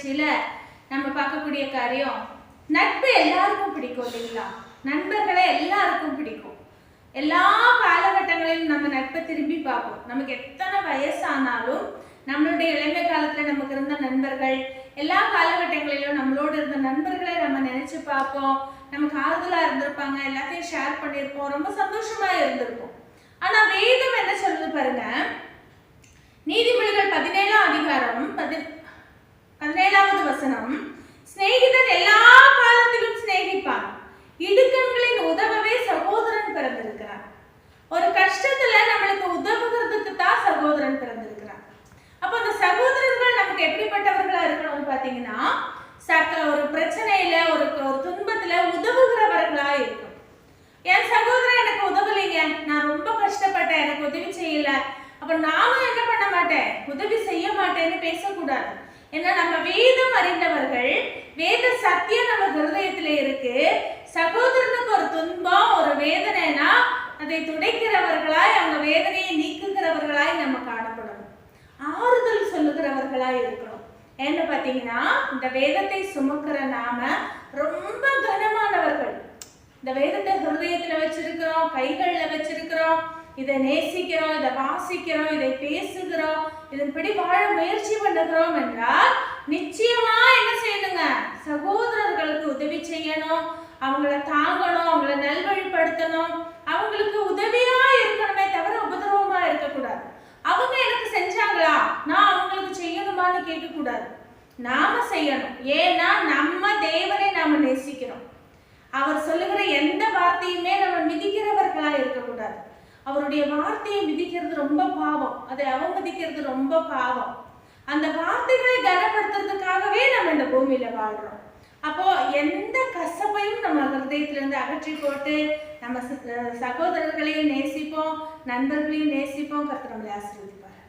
நிகழ்ச்சியில நம்ம பார்க்கக்கூடிய காரியம் நட்பு எல்லாருக்கும் பிடிக்கும் இல்லைங்களா? நண்பர்களை எல்லாருக்கும் பிடிக்கும். எல்லா காலகட்டங்களிலும் நம்ம நட்பை திரும்பி பார்ப்போம். நமக்கு எத்தனை வயசானாலும் நம்மளுடைய இளமை காலத்துல நமக்கு இருந்த நண்பர்கள் எல்லா காலகட்டங்களிலும் நம்மளோட இருந்த நண்பர்களை நம்ம நினைச்சு பார்ப்போம். நமக்கு ஆறுதலா இருந்திருப்பாங்க எல்லாத்தையும் ஷேர் பண்ணியிருப்போம். ரொம்ப சந்தோஷமா இருந்திருப்போம். ஆனா வேதம் என்ன சொல்லுது பாருங்க? நீதிமொழிகள் பதினேழாம் அதிகாரம் பதி ஏழாவது வசனம். சிநேகிதன் எல்லா காலத்திலும் சிநேகிப்பான் இடுக்கண்களின் உதவவே சகோதரன் பிறந்திருக்கிறார். ஒரு கஷ்டத்துல நம்மளுக்கு உதவுகிறதுக்கு தான் சகோதரன் பிறந்திருக்கிறார். அப்ப அந்த சகோதரர்கள் நமக்கு எப்படிப்பட்டவர்களா இருக்கணும்னு பாத்தீங்கன்னா சக்க ஒரு பிரச்சனையில ஒரு துன்பத்துல உதவுகிறவர்களா இருக்கும். என் சகோதரன் எனக்கு உதவலைங்க. நான் ரொம்ப கஷ்டப்பட்டேன். எனக்கு உதவி செய்யல. அப்ப நானும் என்ன பண்ண மாட்டேன்? உதவி செய்ய மாட்டேன்னு பேசக்கூடாது. ஏன்னா நம்ம வேதம் அறிந்தவர்கள் வேத சத்தியம் நம்ம ஹிருதயத்துல இருக்கு. சகோதரனுக்கு ஒரு துன்பம் ஒரு வேதனைனா அதை துடைக்கிறவர்களாய் அவங்க வேதனையை நீக்குகிறவர்களாய் நம்ம காணப்படணும். ஆறுதல் சொல்லுகிறவர்களாய் இருக்கணும். ஏன்னு பார்த்தீங்கன்னா இந்த வேதத்தை சுமக்கிற நாம ரொம்ப கனமானவர்கள். இந்த வேதத்தை ஹிருதயத்துல வச்சிருக்கிறோம் கைகள்ல வச்சிருக்கிறோம் இதை நேசிக்கிறோம் இதை வாசிக்கிறோம் இதை பேசுகிறோம் இதன்படி வாழ முயற்சி பண்ணுகிறோம் என்றால் நிச்சயமா என்ன செய்யணுங்க? சகோதரர்களுக்கு உதவி செய்யணும் அவங்கள தாங்கணும் அவங்கள நல்வழிப்படுத்தணும். அவங்களுக்கு உதவியா இருக்கணுமே தவிர உபதிரவமா இருக்கக்கூடாது. அவங்க எனக்கு செஞ்சாங்களா? நான் அவங்களுக்கு செய்யணுமான்னு கேட்கக்கூடாது. நாம செய்யணும். ஏன்னா நம்ம தேவனை நாம நேசிக்கிறோம். அவர் சொல்லுகிற எந்த வார்த்தையுமே நம்ம மிதிக்கிறவர்களா இருக்கக்கூடாது. அவருடைய வார்த்தையை மிதிக்கிறது ரொம்ப பாவம். அதை அவமதிக்கிறது ரொம்ப பாவம். அந்த வார்த்தைகளை கனப்படுத்துறதுக்காகவே நம்ம இந்த பூமியில வாழ்றோம். அப்போ எந்த கசப்பையும் நம்ம ஹிருதயத்திலிருந்து அகற்றி போட்டு நம்ம சகோதரர்களையும் நேசிப்போம் நண்பர்களையும் நேசிப்போம் கருத்து நம்மளை ஆசீர்வதிப்பார்.